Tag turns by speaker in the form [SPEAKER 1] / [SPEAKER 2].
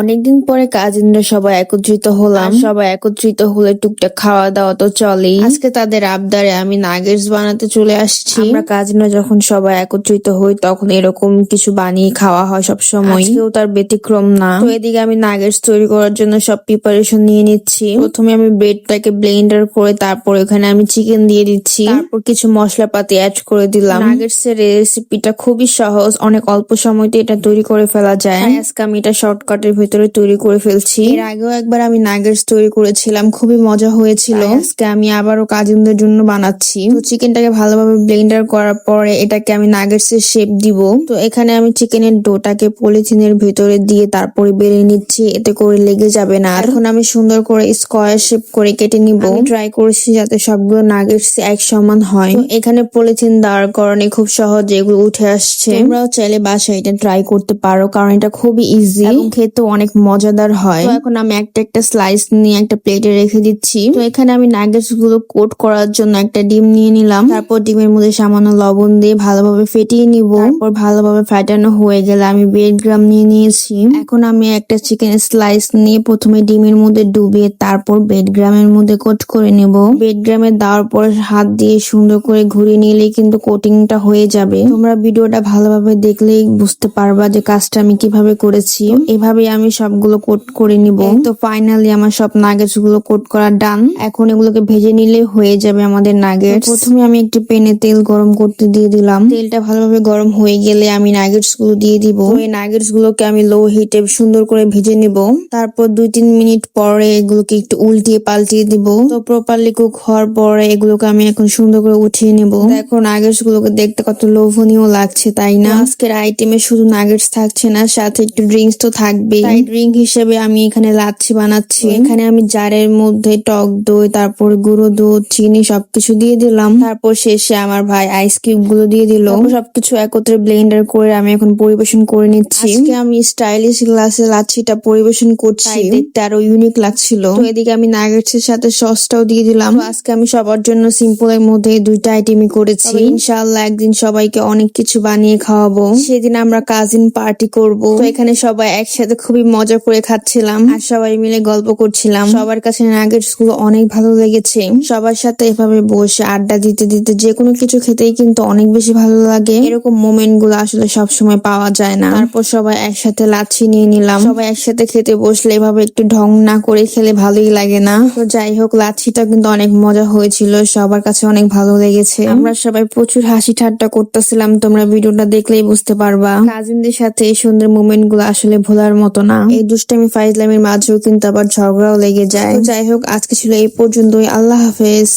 [SPEAKER 1] অনেকদিন পরে কাজিনরা সবাই একত্রিত হলাম। সবাই একত্রিত হলে টুকটাক খাওয়া দাওয়া তো চলেই। আজকে তাদের আবদারে আমি নাগেটস বানাতে চলে আসছি। আমরা কাজিনরা যখন সবাই একত্রিত হই তখন এরকম কিছু বানিয়ে খাওয়া হয় সব সময় কেউ তার ব্যতিক্রম না। তো এদিকে আমি নাগেটস তৈরি করার জন্য সব প্রিপারেশন নিয়ে নিচ্ছি। প্রথমে আমি ব্রেডটাকে ব্লেন্ডার করে তারপর এখানে আমি চিকেন দিয়ে দিচ্ছি। তারপর কিছু মশলাপাতি অ্যাড করে দিলাম। নাগেটস এর রেসিপিটা খুবই সহজ। অনেক অল্প সময়তে এটা তৈরি করে ফেলা যায়। আজকে আমি এটা শর্টকাটের ভিতরে তৈরি করে ফেলছি। এর আগেও একবার আমি নাগেটস তৈরি করেছিলাম খুবই মজা হয়েছিল। আজকে আমি আবারও কাজিনদের জন্য বানাচ্ছি। তো চিকেনটাকে ভালোভাবে ব্লেন্ডার করার পরে এটাকে আমি নাগেটস এর শেপ দিব। তো এখানে আমি চিকেনের ডোটাকে পলিথিনের ভিতরে দিয়ে তারপরে বেড়ে নিচ্ছি এতে করে লেগে যাবে না। আর এখন আমি সুন্দর করে স্কোয়ার শেপ করে কেটে নিব। ট্রাই করেছি যাতে সবগুলো নাগেটস এক সমান হয়। এখানে পলিথিন দেওয়ার কারণে খুব সহজে এগুলো উঠে আসছে। তোমরাও চাইলে বাসায় এটা ট্রাই করতে পারো কারণ এটা খুবই ইজি এবং খেতেও অনেক মজাদার হয়। এখন আমি একটা একটা স্লাইস নিয়ে একটা প্লেটে রেখে দিচ্ছি। তো এখানে আমি নাগেটসগুলো কোট করার জন্য একটা ডিম নিয়ে নিলাম। তারপর ডিমের মধ্যে সামান্য লবণ দিয়ে ভালোভাবে ফেটিয়ে নিব। তারপর ভালোভাবে ফাটানো হয়ে গেলে আমি ব্রেড গ্রাম নিয়ে নিয়েছি। এখন আমি একটা চিকেন স্লাইস নিয়ে প্রথমে ডিমের মধ্যে ডুবিয়ে তারপর বেড গ্রামের মধ্যে কোট করে নেব। বেড গ্রামে দেওয়ার পর হাত দিয়ে সুন্দর করে ঘুরিয়ে নিলেই কিন্তু কোটিংটা হয়ে যাবে। তোমরা ভিডিওটা ভালোভাবে দেখলেই বুঝতে পারবা যে কাজটা আমি কীভাবে করেছি। এভাবেই আমি সবগুলো কোট করে নিব। তো ফাইনালি আমার সব নাগেটসগুলো কোট করা ডান এখন এগুলোকে ভেজে নিলে হয়ে যাবে আমাদের নাগেটস প্রথমে আমি একটি পেনে তেল গরম করতে দিয়ে দিলাম। তেলটা ভালোভাবে গরম হয়ে গেলে আমি নাগেটসগুলো দিয়ে দিব। এই নাগেটস গুলোকে আমি লো হিটে সুন্দর করে ভেজে নিব। তারপর দুই তিন মিনিট পরে এগুলোকে একটু উল্টিয়ে পাল্টিয়ে দিব। তো প্রপারলি কুক হওয়ার পরে এগুলোকে আমি এখন সুন্দর করে উঠিয়ে নিব। এখন নাগেটস গুলোকে দেখতে কত লোভনীয় লাগছে তাই না? আজকের আইটেমে শুধু নাগেটস থাকছে না সাথে একটু ড্রিঙ্কস তো থাকবেই। তাই ড্রিঙ্ক হিসেবে আমি এখানে লাচ্ছি বানাচ্ছি। এখানে আমি জারের মধ্যে টক দই তারপর গুঁড়ো দুধ চিনি সবকিছু দিয়ে দিলাম। তারপর শেষে আমার ভাই আইস কিউবগুলো দিয়ে দিল। সবকিছু একত্রে ব্লেন্ডার করে আমি এখন পরিবেশন করে নিচ্ছি। আজকে আমি স্টাইলিশ গ্লাসে লাচ্ছিটা পরিবেশন করছি। দেখতে আরও ইউনিক লাগছিল। তো এদিকে আমি নাগেটস এর সাথে সসটাও দিয়ে দিলাম। আজকে আমি সবার জন্য সিম্পল এর মধ্যে দুইটা আইটেমই করেছি। ইনশাআল্লাহ একদিন সবাইকে অনেক কিছু বানিয়ে খাওয়াবো। সেদিন আমরা কাজিন পার্টি করব। তো এখানে সবাই একসাথে খুবই মজা করে খাচ্ছিলাম। আর সবাই মিলে গল্প করছিলাম। সবার কাছে নাগেটসগুলো অনেক ভালো লেগেছে। সবার সাথে এভাবে বসে আড্ডা দিতে দিতে যে কোনো কিছু খেতেই কিন্তু অনেক বেশি ভালো লাগে। এরকম মোমেন্টগুলো আসলে সবসময় পাওয়া যায় না। তারপর সবাই একসাথে লাচ্ছি নিয়ে নিলাম। সবাই একসাথে খেতে বসলে এভাবে একটু ঢং না করে খেলে ভালোই লাগে না। তো যাই হোক লাচ্ছিটা কিন্তু অনেক মজা হয়েছিল। সবার কাছে অনেক ভালো লেগেছে। আমরা সবাই প্রচুর হাসি ঠাট্টা করতেছিলাম। তোমরা ভিডিওটা দেখলেই বুঝতে পারবা। কাজিনদের সাথে এই সুন্দর মোমেন্টগুলো আসলে ভোলার মতো না। এই দুষ্টামি ফাইজলামির মাঝেও কিন্তু আবার ঝগড়াও লেগে যায়। যাই হোক, আজকে ছিল এই পর্যন্তই। আল্লাহ হাফেজ।